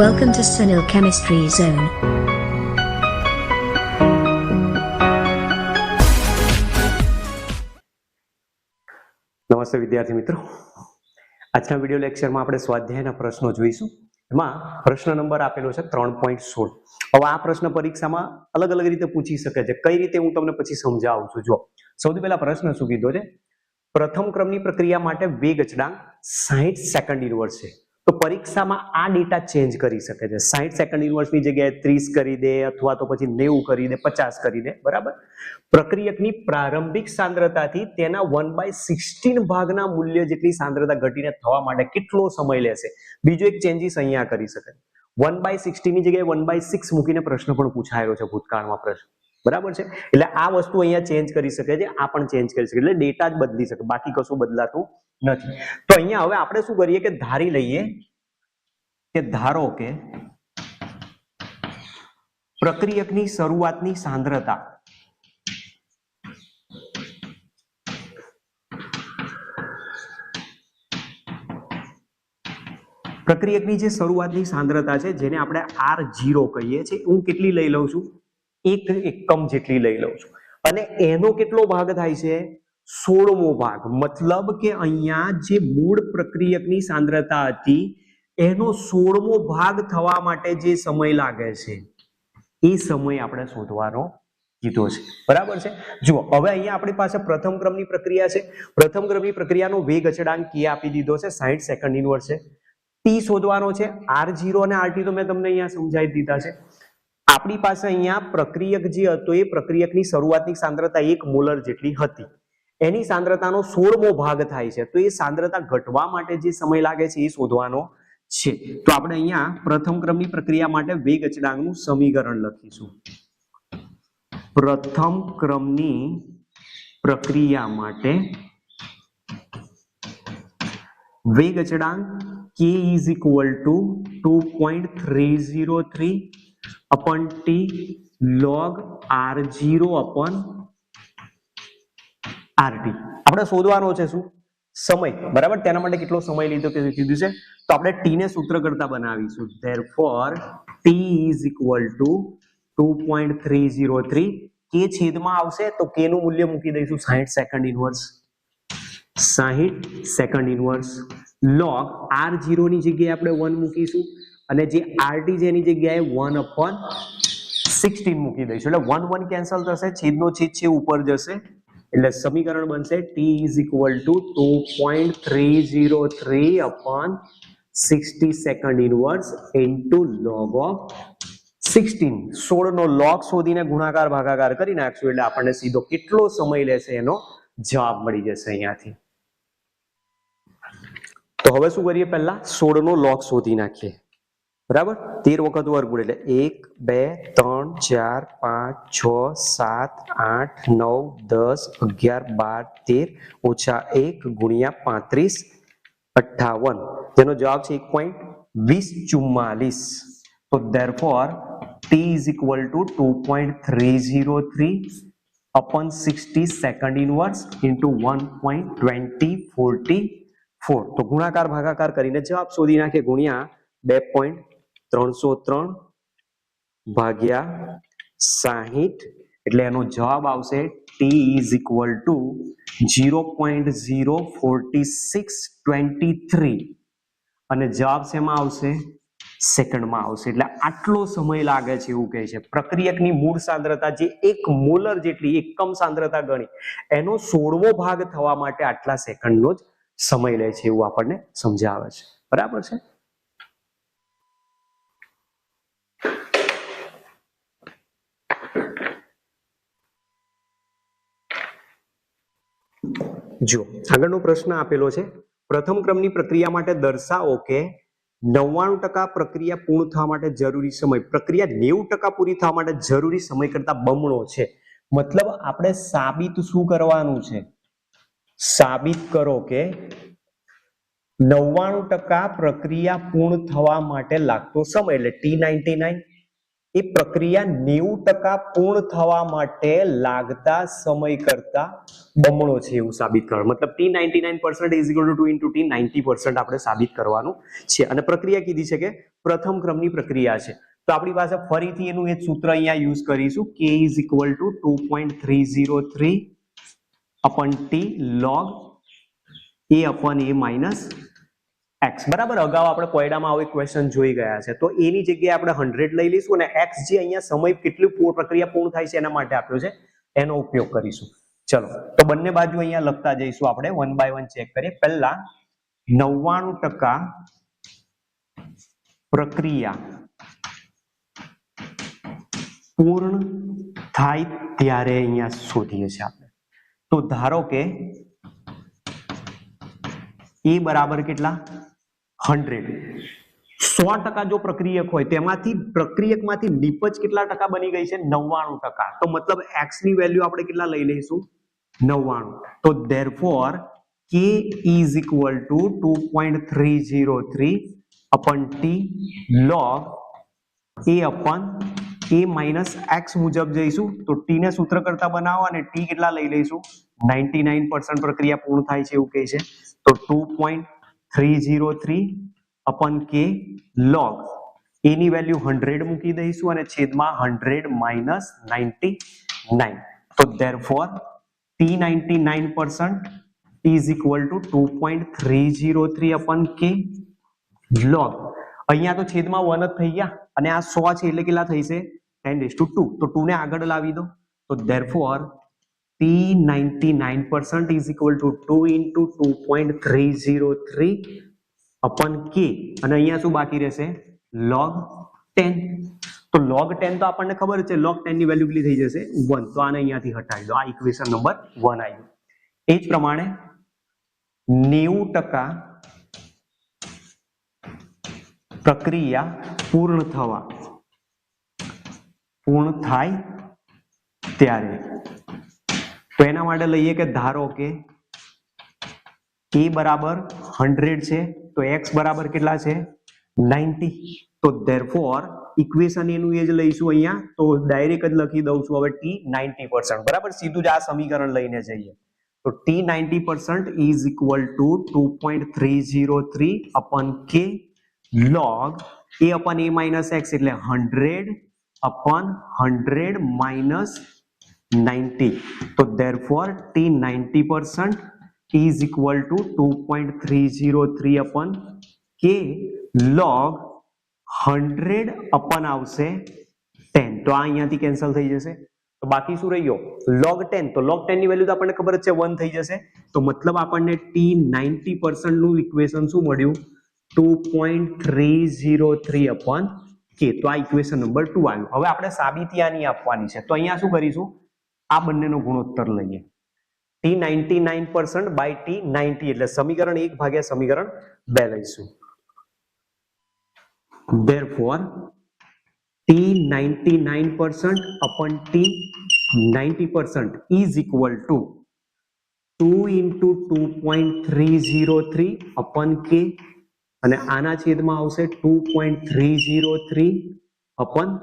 Welcome to Sunil Chemistry Zone. નમસ્તે વિદ્યાર્થી મિત્રો. આજના વીડિયો લેક્ચરમાં આપણે સ્વાધ્યાયના પ્રશ્નો જોઈશું. એમાં પ્રશ્ન નંબર આપેલો છે ત્રણ પોઈન્ટ સોળ. હવે આ પ્રશ્ન પરીક્ષામાં અલગ અલગ રીતે પૂછી શકે છે. કઈ રીતે હું તમને પછી સમજાવું છું? જો સૌથી પહેલા પ્રશ્ન શું કીધો છે? પ્રથમ ક્રમની પ્રક્રિયા માટે વેગ અચળાંક સાહીઠ સેકન્ડ ઇનવર્સ છે. તો પરીક્ષામાં આ ડેટા ચેન્જ કરી શકે છે. સાહીઠ સેકન્ડ ઇન્વર્સની જગ્યાએ ત્રીસ કરી દે અથવા તો પછી નેવું કરી દે, પચાસ કરી દે, બરાબર? પ્રક્રિયકની પ્રારંભિક સાંદ્રતાથી તેના વન બાય સિક્સટીન ભાગના મૂલ્ય જેટલી સાંદ્રતા ઘટીને થવા માટે કેટલો સમય લેશે? બીજો એક ચેન્જીસ અહીંયા કરી શકે વન બાય સિક્સટીનની જગ્યાએ વન બાય સિક્સ મૂકીને પ્રશ્ન પણ પૂછાયેલો છે ભૂતકાળમાં પ્રશ્ન. બરાબર છે? એટલે આ વસ્તુ અહીંયા ચેન્જ કરી શકે છે, આ પણ ચેન્જ કરી શકે એટલે ડેટા જ બદલી શકે, બાકી કશું બદલાતું નથી. તો અહીંયા હવે આપણે શું કરીએ કે ધારી લઈએ કે ધારો કે પ્રક્રિયકની શરૂઆતની સાંદ્રતા પ્રક્રિયકની જે શરૂઆતની સાંદ્રતા છે, જેને આપણે આર જીરો કહીએ છીએ, હું કેટલી લઈ લઉં છું? એક એકમ જેટલી લઈ લઉં છું. અને એનો કેટલો ભાગ થાય છે? સોળમો ભાગ. મતલબ કે અહીંયા જે મૂળ પ્રક્રિયકની સાંદ્રતા હતી, એનો સોળમો ભાગ થવા માટે જે સમય લાગે છે, એ સમય આપણે શોધવાનો કીધો છે. બરાબર છે? જુઓ, હવે અહીંયા આપણી પાસે પ્રથમ ક્રમની પ્રક્રિયા છે. પ્રથમ ક્રમની પ્રક્રિયાનો વેગ અચળાંક કે આપી દીધો છે સાહીઠ સેકન્ડ ઇનવર્સ છે ટી શોધવાનો છે આર જીરો અને આર ટી તો મેં તમને અહીંયા સમજાવી દીધા છે. આપણી પાસે અહીંયા પ્રક્રિયક જે હતો, એ પ્રક્રિયકની શરૂઆતની સાંદ્રતા એક મોલર જેટલી હતી. એની સાંદ્રતાનો સોળમો ભાગ થાય છે. તો એ સાંદ્રતા ઘટવા માટે જે સમય લાગે છે, એ શોધવાનો છે. તો આપણે અહીંયા પ્રથમ ક્રમની પ્રક્રિયા માટે વેગ અચળાંકનું સમીકરણ લખીશું. પ્રથમ ક્રમની પ્રક્રિયા માટે વેગ અચળાંક two point three zero 2.303 upon t log r0 upon rt આપણે શોધવાનો છે શું? સમય. બરાબર? તેના માટે કેટલો સમય લીધો કે કીધું છે? તો આપણે t ને સૂત્ર કરતા બનાવીશું. Therefore, t is equal to 2.303 k છેદમાં આવશે તો k નું મૂલ્ય મૂકી દઈશું. 60 second inverse 60 second inverse log r0 ની જગ્યાએ આપણે 1 મૂકીશું. અને જે આરટી એની જગ્યાએ વન અપોન સિક્સટીન મૂકી દઈશું. એટલે 1 1 કેન્સલ થશે, છેદનો છેદ છે, ઉપર જશે. એટલે સમીકરણ બનશે t is equal to two point three zero three upon sixty second inverse into log of 16 16 નો log શોધીને ગુણાકાર, ભાગાકાર કરી નાખશું. એટલે આપણને સીધો કેટલો સમય લેશે એનો જવાબ મળી જશે અહીંયાથી. તો હવે શું કરીએ પહેલા? 16 નો log શોધી નાખીએ. બરાબર? તેર વખત વર્ગમૂળ એટલે એક, બે, ત્રણ, ચાર, પાંચ, છ, સાત, આઠ, નવ, દસ, અગિયાર, બાર, તેર, ઓછા એક ગુણ્યા 35 58 જેનો જવાબ છે 1.2044 તો therefore t is equal therefore, t is equal to 2.303 upon 60 second inverse into 1.2044 તો ગુણાકાર, ભાગાકાર કરીને જવાબ શોધી નાખે ગુણ્યા પોઈન્ટ ત્રણસો ત્રણ ભાગ્યા સાહીઠ. એટલે એનો જવાબ આવશે t is equal to zero point zero forty six twenty three અને જવાબ શેમાં આવશે? સેકન્ડમાં આવશે. એટલે આટલો સમય લાગે છે એવું કહે છે. પ્રક્રિયકની મૂળ સાંદ્રતા જે એક મોલર જેટલી એકમ સાંદ્રતા ગણી, એનો સોળમો ભાગ થવા માટે આટલા સેકન્ડનો જ સમય લે છે એવું આપણને સમજાવે છે. બરાબર છે? જો આગળનો પ્રશ્ન આપેલો છે. પ્રથમ ક્રમની પ્રક્રિયા માટે દર્શાવો કે નવ્વાણું ટકા પ્રક્રિયા પૂર્ણ થવા માટે જરૂરી સમય, પ્રક્રિયા નેવું ટકા પૂરી થવા માટે જરૂરી સમય કરતા બમણો છે. મતલબ આપણે સાબિત શું કરવાનું છે? સાબિત કરો કે નવ્વાણું ટકા પ્રક્રિયા પૂર્ણ થવા માટે લાગતો સમય, એટલે ટી નાઇન્ટી નાઇન એ પ્રક્રિયા નેવું ટકા પૂર્ણ થવા માટે લાગતા સમય કરતા બમણો છે એવું સાબિત કરવાનું મતલબ t ninety nine percent is equal to two into t ninety આપણે સાબિત કરવાનું છે. અને પ્રક્રિયા કીધી છે કે પ્રથમ ક્રમની પ્રક્રિયા છે. તો આપણી પાસે ફરીથી એનું એ સૂત્ર અહીંયા યુઝ કરીશું. K is equal to two point three zero three upon t log a upon a minus x બરાબર? અગાઉ આપણે કોયડામાં આવો ક્વેશ્ચન જોઈ ગયા છે. તો એની જગ્યાએ આપણે હંડ્રેડ લઈ લઈશું અને એક્સ જે અહીંયા સમય કેટલી પ્રક્રિયા પૂર્ણ થાય છે એના માટે આપ્યો છે. એનો ઉપયોગ કરીશું. ચલો, તો બંને બાજુ અહીંયા લખતા જઈશું આપણે. વન બાય વન ચેક કરીએ. પહેલા નવ્વાણું ટકા પ્રક્રિયા પૂર્ણ થાય ત્યારે અહીંયા શોધીએ છીએ આપણે. તો ધારો કે એ બરાબર કેટલા? હંડ્રેડ. સો ટકા જો પ્રક્રિયક હોય, તેમાંથી પ્રક્રિયકમાંથી નીપજ કેટલા ટકા બની ગઈ છે? નવ્વાણું ટકા. તો મતલબ એક્સની વેલ્યુ આપણે કેટલા લઈ લઈશું? નવ્વાણું. તો therefore k is equal to two point three zero three upon t log a upon a minus x મુજબ જઈશું. તો ટી ને સૂત્ર કરતા બનાવો અને ટી કેટલા લઈ લઈશું? નાઇન્ટી નાઇન પ્રક્રિયા પૂર્ણ થાય છે એવું કહે છે. તો two point three zero three upon k log એની વેલ્યુ હંડ્રેડ મૂકી દઈશું અને છેદમાં હંડ્રેડ માઇનસ નાઇન્ટી નાઇન તો therefore t ninety nine percent is equal to two point three zero three upon k log અહીંયા તો છેદમાં વન જ થઈ ગયા અને આ સો છે, એટલે કેટલા થઈ છે ટેન ડેસ ટુ ટુ તો ટુ ને આગળ લાવી દો. તો therefore t ninety nine percent is equal to two into two point three zero three upon k અને અહીંયા શું બાકી રહેશે? લોગ ટેન તો લોગ ટેન તો આપણને ખબર જ છે લોગ ટેનની વેલ્યુ કેટલી થઈ જશે? વન તો આને અહીંયાથી હટાવી દો. આ ઇક્વેશન નંબર વન આવી ગયું. એ જ પ્રમાણે નેવું ટકા પ્રક્રિયા પૂર્ણ થવા, પૂર્ણ થાય ત્યારે. तो एना लीए कि धारो के बराबर हंड्रेड है तो एक्स बराबर के नाइंटी तो देर फोर इक्वेशन लीसु अह तो डायरेक्ट लखी दू छू हम टी नाइंटी पर्सेंट बराबर सीधे आ समीकरण लाइने जाइए तो t 90% percent is equal to two point three zero three upon k log a upon a minus x at hundred upon hundred minus 90 તો therefore, t 90% t is equal to 2.303 upon k log 100 upon આવશે 10 તો આ અહીંયાથી cancel થઈ જશે. તો બાકી શું રહ્યો log 10 તો log 10 ની વેલ્યુ તો આપણને ખબર જ છે 1 થઈ જશે. તો મતલબ આપણને t 90% નું ઇક્વેશન શું મળ્યું? 2.303 upon k. તો આ ઇક્વેશન નંબર 2 આવ્યું. હવે આપણે સાબિતી આની આપવાની છે. તો અહીંયા શું કરીશું? આ બંનેનો ગુણોત્તર લઈએ. T ninety nine percent by t ninety એટલે સમીકરણ એક ભાગ્યા સમીકરણ બે લઈશું. Therefore t ninety nine percent upon t ninety percent is equal to two into two point three zero three upon k અને આના છેદમાં આવશે two point three zero three upon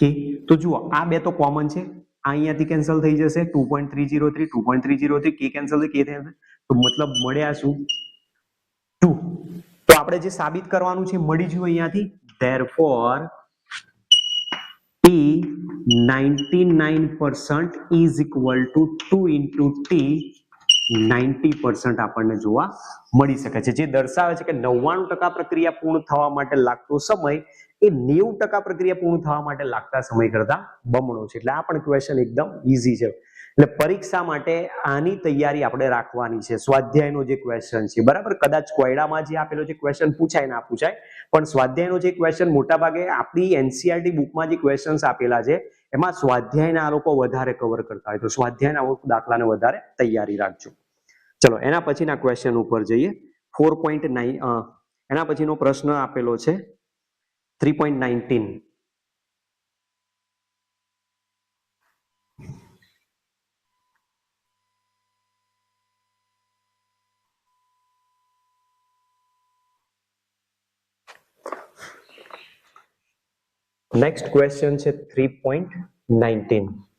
k તો જુઓ, આ બે તો કોમન છે. આ અહીંયાથી કેન્સલ થઈ જશે two point three zero three two point three zero three k cancel k થઈ જશે તો મતલબ મળ્યા શું? ટુ તો આપણે જે સાબિત કરવાનું છે, મળી ગયું અહીંયાથી. Therefore t ninety nine percent is equal to two into t ninety percent આપણને જોવા મળી શકે છે. જે દર્શાવે છે કે નવ્વાણું ટકા પ્રક્રિયા પૂર્ણ થવા માટે લાગતો સમય એ નેવું ટકા પ્રક્રિયા પૂર્ણ થવા માટે લાગતા સમય કરતા બમણો છે. એટલે આ પણ ક્વેશ્ચન એકદમ ઇઝી છે. એટલે પરીક્ષા માટે આની તૈયારી આપણે રાખવાની છે. સ્વાધ્યાયનો જે ક્વેશ્ચન છે. બરાબર? કદાચ કોયડામાં જે આપેલો જે ક્વેશ્ચન પૂછાય ના પૂછાય. પણ સ્વાધ્યાયનો જે ક્વેશ્ચન મોટાભાગે આપણી એનસીઆરટી બુકમાં જે ક્વેશ્ચન્સ આપેલા છે, એમાં સ્વાધ્યાયના આ લોકો વધારે કવર કરતા હોય. તો સ્વાધ્યાયના દાખલાને વધારે તૈયારી રાખજો. ચલો, એના પછીના ક્વેશ્ચન ઉપર જઈએ. ફોર પોઈન્ટ નાઇન એના પછીનો પ્રશ્ન આપેલો છે. 3.19 નેક્સ્ટ ક્વેશ્ચન છે 3.19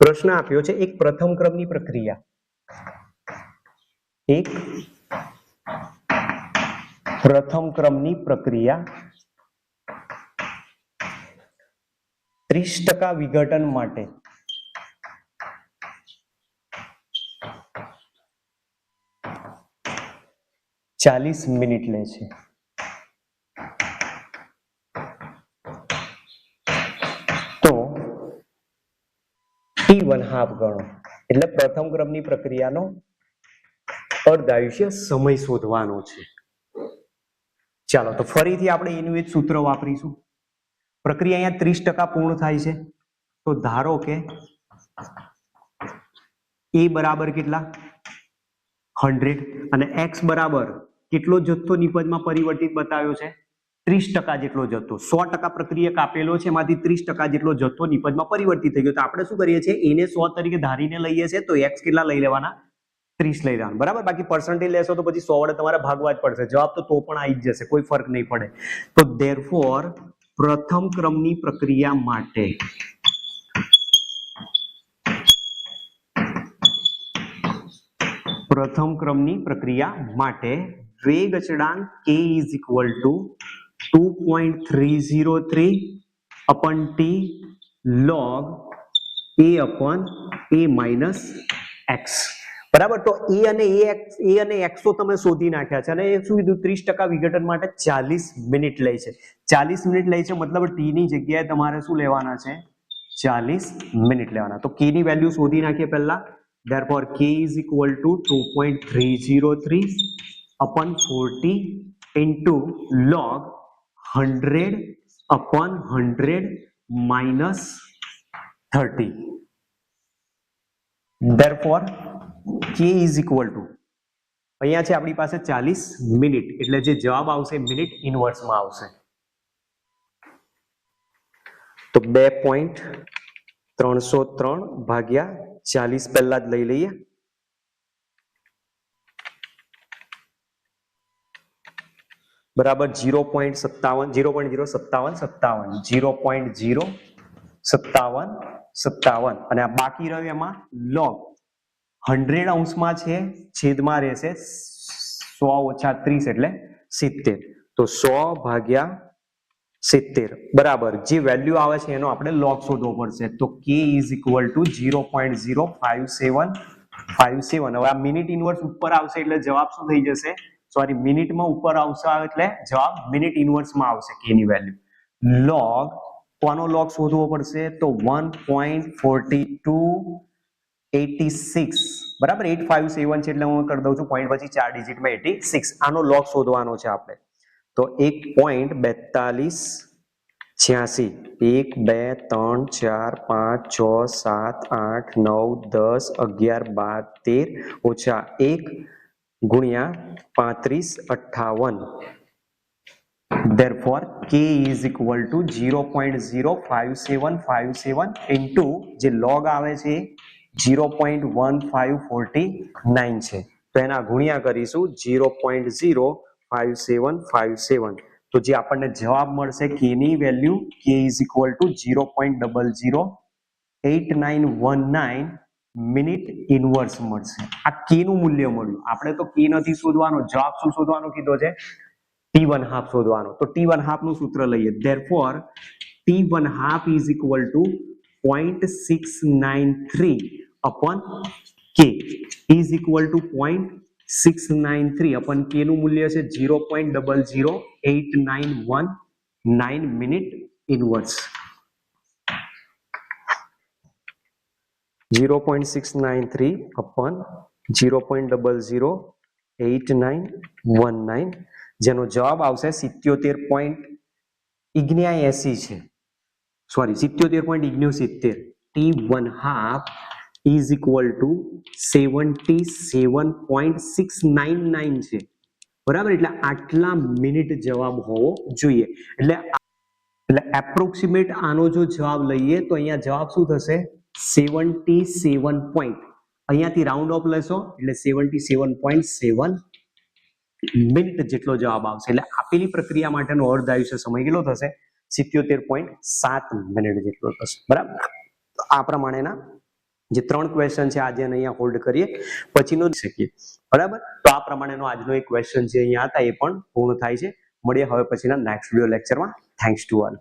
પ્રશ્ન આપ્યો છે, એક પ્રથમ ક્રમની પ્રક્રિયા. એક પ્રથમ ક્રમની પ્રક્રિયા. ત્રીસ ટકા વિઘટન માટે. ચાલીસ મિનિટ લે છે તો ટી વન હાફ ગણો. એટલે પ્રથમ ક્રમની પ્રક્રિયાનો અર્ધ સમય શોધવાનો છે. ચાલો, તો ફરીથી આપણે એનું એક સૂત્ર વાપરીશું. પ્રક્રિયા અહીંયા ત્રીસ ટકા પૂર્ણ થાય છે. તો ધારો કે એ બરાબર કેટલા? હંડ્રેડ. અને એક્સ બરાબર કેટલો જથ્થો નિપજમાં પરિવર્તિત બતાવ્યો છે? ત્રીસ ટકા જેટલો જથ્થો. સો ટકા પ્રક્રિયક આપેલો છે, એમાંથી ત્રીસ ટકા જેટલો જથ્થો નિપજમાં પરિવર્તિત થઈ ગયો. તો આપણે શું કરીએ છીએ? એને સો તરીકે ધારીને લઈએ છીએ, તો એક્સ કેટલા લઈ લેવાના? ત્રીસ લઈ લેવાનું. બરાબર? બાકી પર્સન્ટેજ લેશો તો પછી સો વડે તમારે ભાગવા જ પડશે. જવાબ તો તો પણ આવી જ જશે. કોઈ ફરક નહીં પડે. તો ધેરફોર પ્રથમ ક્રમની પ્રક્રિયા માટે પ્રથમ ક્રમની પ્રક્રિયા માટે વેગ અચળાંક k is equal to two point three zero three upon t log a upon a minus x બરાબર? તો એ અને એ એક્સ એ અને એક્સો તમે શોધી નાખ્યા છે. અને એ શું કીધું? ત્રીસ ટકા વિઘટન માટે ચાલીસ મિનિટ લે છે. ચાલીસ મિનિટ લે છે મતલબ ટી ની જગ્યાએ તમારે શું લેવાના છે? ચાલીસ મિનિટ લેવાના. તો k ની વેલ્યુ શોધી નાખીએ પહેલા. Therefore, k is equal to 2.303 upon 40 into log 100 upon 100 minus 30 therefore, k is equal to અહીંયા છે આપણી પાસે 40 મિનિટ એટલે જે જવાબ આવશે મિનિટ ઇનવર્સમાં આવશે તો બે પોઈન્ટ ત્રણસો ત્રણ ભાગ્યા ચાલીસ પહેલા જ લઈ લઈએ બરાબર જીરો પોઈન્ટ સત્તાવન જીરો પોઈન્ટ જીરો સત્તાવન સત્તાવન જીરો પોઈન્ટ જીરો સત્તાવન સત્તાવન અને આ બાકી રહ્યું એમાં લોગ હંડ્રેડ અંશમાં છે, છેદમાં રહેશે સો ઓછા ત્રીસ એટલે સિત્તેર. તો સો ભાગ્યા સિત્તેર. બરાબર. જે વેલ્યુ આવે છે એનો આપણે લોગ શોધવો પડશે. તો k is equal to zero point zero five seven five seven. હવે આ મિનિટ ઇન્વર્સ ઉપર આવશે એટલે જવાબ શું થઈ જશે? સોરી, મિનિટમાં ઉપર આવશે એટલે જવાબ મિનિટ ઇનવર્સમાં આવશે કે ની વેલ્યુ. લોગ કોનો લોગ શોધવો પડશે? તો one point forty two eighty six બરાબર? એટ ફાઈવ સેવન છે એટલે હું કરી દઉં છું. પોઈન્ટ પછી ચાર ડિજિટમાં એટી સિક્સ આનો લોગ શોધવાનો છે આપણે. તો એક પોઈન્ટ બેતાલીસ છ્યાસી. એક, બે, ત્રણ, ચાર, પાંચ, છ, સાત, આઠ, નવ, દસ, અગિયાર, બાર, તેર ઓછા એક ગુણ્યા પાંત્રીસ અઠ્ઠાવન. Therefore, k is equal to 0.05757 into, જે log આવે છે 0.1549 છે. તો એના ગુણ્યા કરીશું 0.05757 તો જે આપણને જવાબ મળશે, k ની value k is equal to 0.008919 minute inverse મળશે. આ કે નું મૂલ્ય મળ્યું. આપણે તો કે નથી શોધવાનો, જવાબ શું શોધવાનો કીધો છે? ટી વન હાફ શોધવાનો. તો ટી વન હાફનું સૂત્ર લઈએ. Therefore, t one half is equal to point six nine three upon k is equal to point six nine three upon k નું મૂલ્ય છે zero point double zero eight nine one nine minute inverse zero point six nine three upon zero point double zero eight nine one nine જેનો જવાબ આવશે સિત્યોતેર point એસી છે. Sorry સિત્યોતેર point ઇગ્ન્યુ સિત્તેર. T one half is equal to seventy seven point six nine nine છે. બરાબર? એટલે આટલા મિનિટ જવાબ હોવો જોઈએ. એટલે એટલે એપ્રોક્સિમેટ આનો જો જવાબ લઈએ તો અહીંયા જવાબ શું થશે? સેવન્ટી સેવન પોઈન્ટ અહીંયાથી રાઉન્ડ ઓફ લેશો, એટલે seventy seven point seven minute જેટલો જવાબ આવશે. એટલે આપેલી પ્રક્રિયા માટેનો અર્ધ આયુષ્ય સમય કેટલો થશે? સિત્યોતેર પોઈન્ટ સાત મિનિટ જેટલો થશે. બરાબર? આ પ્રમાણેના જે ત્રણ ક્વેશ્ચન છે, આજે અહીંયા હોલ્ડ કરીએ. પછીનો જ શકીએ બરાબર? તો આ પ્રમાણેનો આજનો એક ક્વેશ્ચન છે અહીંયા હતા, એ પણ પૂર્ણ થાય છે. મળીએ હવે પછીના નેક્સ્ટ વીડિયો લેક્ચરમાં થેન્ક્સ ટુ ઓલ